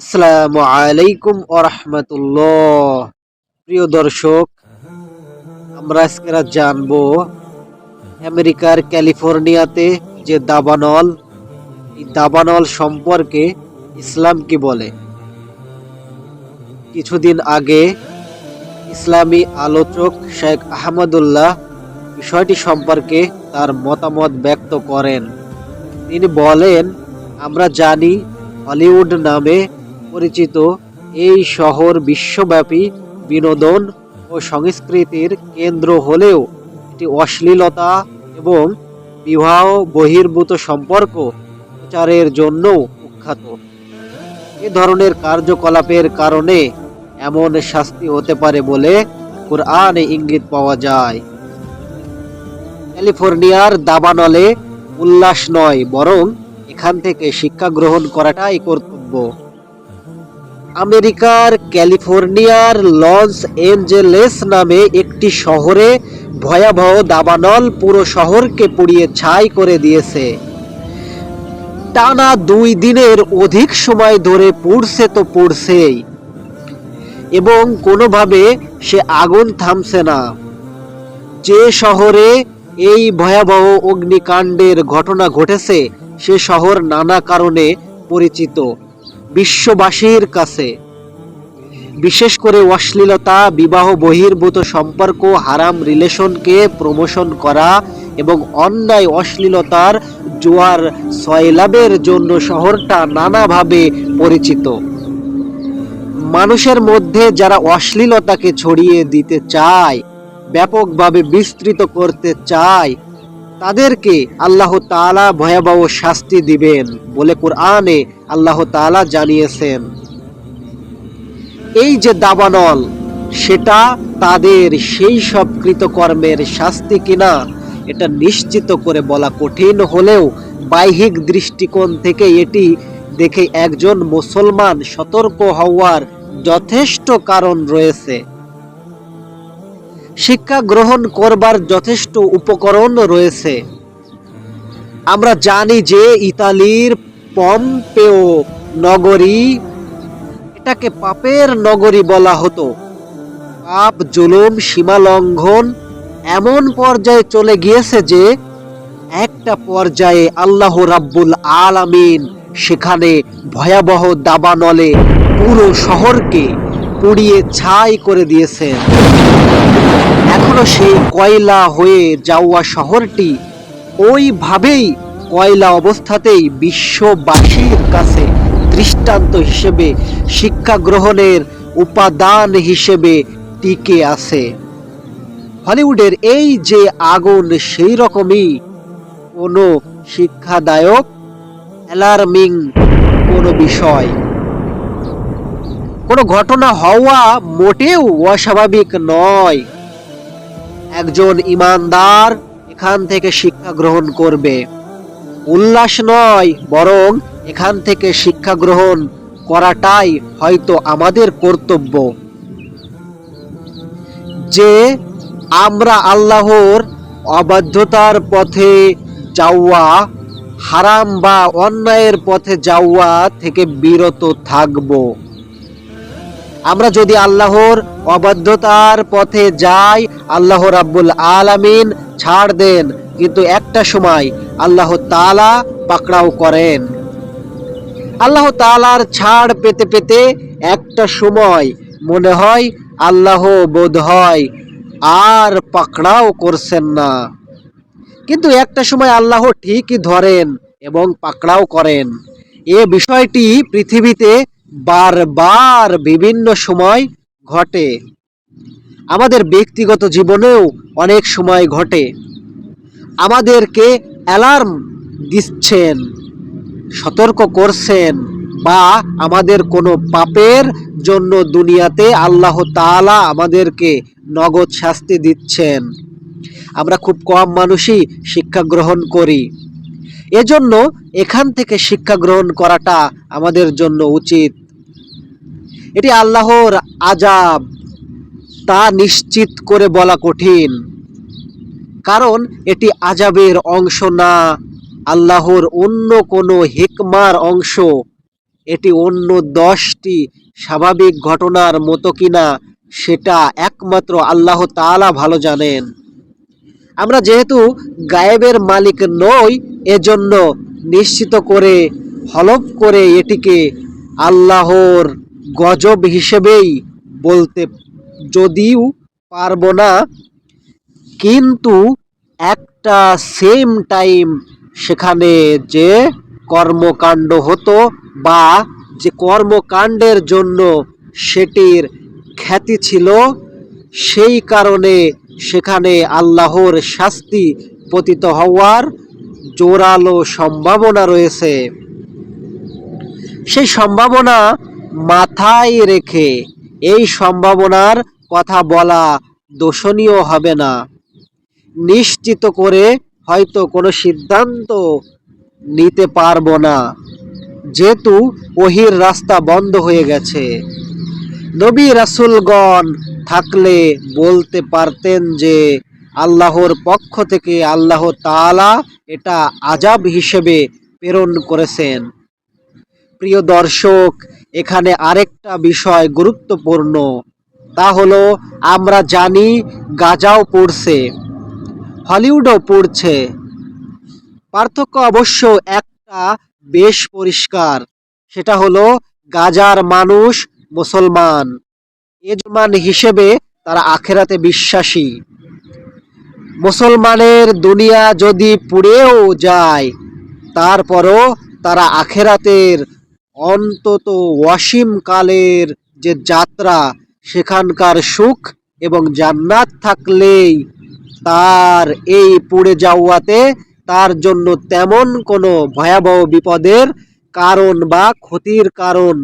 আসসালামু আলাইকুম আরহামতুল্লাহ প্রিয় দর্শক, আমরা আজকে জানব আমেরিকার ক্যালিফোর্নিয়াতে যে দাবানল, এই দাবানল সম্পর্কে ইসলাম কি বলে? কিছুদিন আগে ইসলামী আলোচক শেখ আহমদুল্লাহ বিষয়টি সম্পর্কে তার মতামত ব্যক্ত করেন। তিনি বলেন, আমরা জানি হলিউড নামে পরিচিত এই শহর বিশ্বব্যাপী বিনোদন ও সংস্কৃতির কেন্দ্র হলেও এটি অশ্লীলতা এবং বিবাহ বহির্ভূত সম্পর্ক প্রচারের জন্যও কুখ্যাত। এ ধরনের কার্যকলাপের কারণে এমন শাস্তি হতে পারে বলে কোরআনে ইঙ্গিত পাওয়া যায়। ক্যালিফোর্নিয়ার দাবানলে উল্লাস নয়, বরং এখান থেকে শিক্ষা গ্রহণ করাটাই কর্তব্য। আমেরিকার ক্যালিফোর্নিয়ার লস এঞ্জেলেস নামে একটি শহরে ভয়াবহ দাবানল পুরো শহরকে পুড়িয়ে ছাই করে দিয়েছে। টানা দুই দিনের অধিক সময় ধরে পুড়ছে তো পুড়ছেই, এবং কোনোভাবে সে আগুন থামছে না। যে শহরে এই ভয়াবহ অগ্নিকাণ্ডের ঘটনা ঘটেছে, সে শহর নানা কারণে পরিচিত। বিশ্ববাসীর কাছে। বিশেষ করে অশ্লীলতা, বিবাহ, বহির্ভূত সম্পর্ক, হারাম রিলেশনকে প্রমোশন করা এবং অন্যায় অশ্লীলতার জোয়ার সয়লাভের জন্য শহরটা নানাভাবে পরিচিত। মানুষের মধ্যে যারা অশ্লীলতাকে ছড়িয়ে দিতে চায়, ব্যাপকভাবে বিস্তৃত করতে চায় তাদেরকে আল্লাহ তাআলা ভয়াবহ শাস্তি দিবেন বলে কোরআনে আল্লাহ তাআলা জানিয়েছেন। এই যে দাবানল, সেটা তাদের সেই সব কৃতকর্মের শাস্তি কিনা, এটা নিশ্চিত করে বলা কঠিন হলেও বাহ্যিক দৃষ্টিকোণ থেকে এটি দেখে একজন মুসলমান সতর্ক হওয়ার যথেষ্ট কারণ রয়েছে। শিক্ষা গ্রহণ করবার যথেষ্ট উপকরণ রয়েছে। আমরা জানি যে ইতালির পম্পেও নগরী, এটাকে পাপের নগরী বলা হতো। পাপ, জুলুম, সীমা লঙ্ঘন এমন পর্যায়ে চলে গিয়েছে যে একটা পর্যায়ে আল্লাহ রাব্বুল আলামিন সেখানে ভয়াবহ দাবানলে পুরো শহরকে পুড়িয়ে ছাই করে দিয়েছেন। সেই কয়লা হয়ে যাওয়া শহরটি ওইভাবেই কয়লা অবস্থাতেই বিশ্ববাসীর কাছে দৃষ্টান্ত হিসেবে শিক্ষা গ্রহণের উপাদান হিসেবে টিকে আছে। হলিউডের এই যে আগুন, সেই রকমই কোনো শিক্ষাদায়ক, অ্যালার্মিং কোনো বিষয়। কোনো ঘটনা হওয়া মোটেও অস্বাভাবিক নয়। একজন ইমানদার এখান থেকে শিক্ষা গ্রহণ করবে। উল্লাস নয়, বরং এখান থেকে শিক্ষা গ্রহণ করাটাই হয়তো আমাদের কর্তব্য। যে আমরা আল্লাহর অবাধ্যতার পথে যাওয়া, হারাম বা অন্যায়ের পথে যাওয়া থেকে বিরত থাকব। আমরা যদি আল্লাহর অবাধ্যতার পথে যাই, আল্লাহ রাব্বুল আলামিন ছাড় দেন। কিন্তু একটা সময় আল্লাহ তাআলা পাকড়াও করেন। আল্লাহ তাআলার ছাড় পেতে পেতে একটা সময় মনে হয় আল্লাহ বোধ হয় আর পাকড়াও করছেন না। কিন্তু একটা সময় আল্লাহ ঠিকই ধরেন এবং পাকড়াও করেন। এ বিষয়টি পৃথিবীতে বারবার বিভিন্ন সময় ঘটে। আমাদের ব্যক্তিগত জীবনেও অনেক সময় ঘটে। আমাদেরকে অ্যালার্ম দিচ্ছেন, সতর্ক করছেন বা আমাদের কোনো পাপের জন্য দুনিয়াতে আল্লাহ তাআলা আমাদেরকে নগদ শাস্তি দিচ্ছেন। আমরা খুব কম মানুষই শিক্ষা গ্রহণ করি। এজন্য এখান থেকে শিক্ষা গ্রহণ করাটা আমাদের জন্য উচিত। এটি আল্লাহর আজাব তা নিশ্চিত করে বলা কঠিন। কারণ এটি আজাবের অংশ না, আল্লাহর অন্য কোনো হিকমার অংশ। এটি অন্য দশটি স্বাভাবিক ঘটনার মতো কিনা, সেটা একমাত্র আল্লাহ তাআলা ভালো জানেন। আমরা যেহেতু গায়েবের মালিক নই, এজন্য নিশ্চিত করে, হলফ করে এটিকে আল্লাহর গজব হিসেবেই বলতে, যদিও পারব না, কিন্তু একটা সেম টাইম সেখানে যে কর্মকাণ্ড হতো বা যে কর্মকাণ্ডের জন্য সেটির খ্যাতি ছিল, সেই কারণে সেখানে আল্লাহর শাস্তি পতিত হওয়ার জোরালো সম্ভাবনা রয়েছে। সেই সম্ভাবনা মাথায় রেখে এই সম্ভাবনার কথা বলা দোষণীয় হবে না। নিশ্চিত করে হয়তো কোনো সিদ্ধান্ত নিতে পারব না। যেহেতু ওহির রাস্তা বন্ধ হয়ে গেছে। নবী রাসূলগণ থাকলে বলতে পারতেন যে আল্লাহর পক্ষ থেকে আল্লাহ তাআলা এটা আজাব হিসেবে প্রেরণ করেছেন। প্রিয় দর্শক এখানে আরেকটা বিষয় গুরুত্বপূর্ণ, তা হলো আমরা জানি গাজাও পড়ছে, হলিউডও পড়ছে। পার্থক্য অবশ্য একটা বেশ পরিষ্কার, সেটা হলো গাজার মানুষ মুসলমান। এজমান হিসেবে তারা আখেরাতে বিশ্বাসী। মুসলমানের দুনিয়া যদি পুড়েও যায়, তারপরও তারা আখেরাতের অন্তত অসীম কালের যে যাত্রা, সেখানকার সুখ এবং জান্নাত থাকলেই তার এই পুড়ে যাওয়াতে তার জন্য তেমন কোনো ভয়াবহ বিপদের কারণ বা ক্ষতির কারণ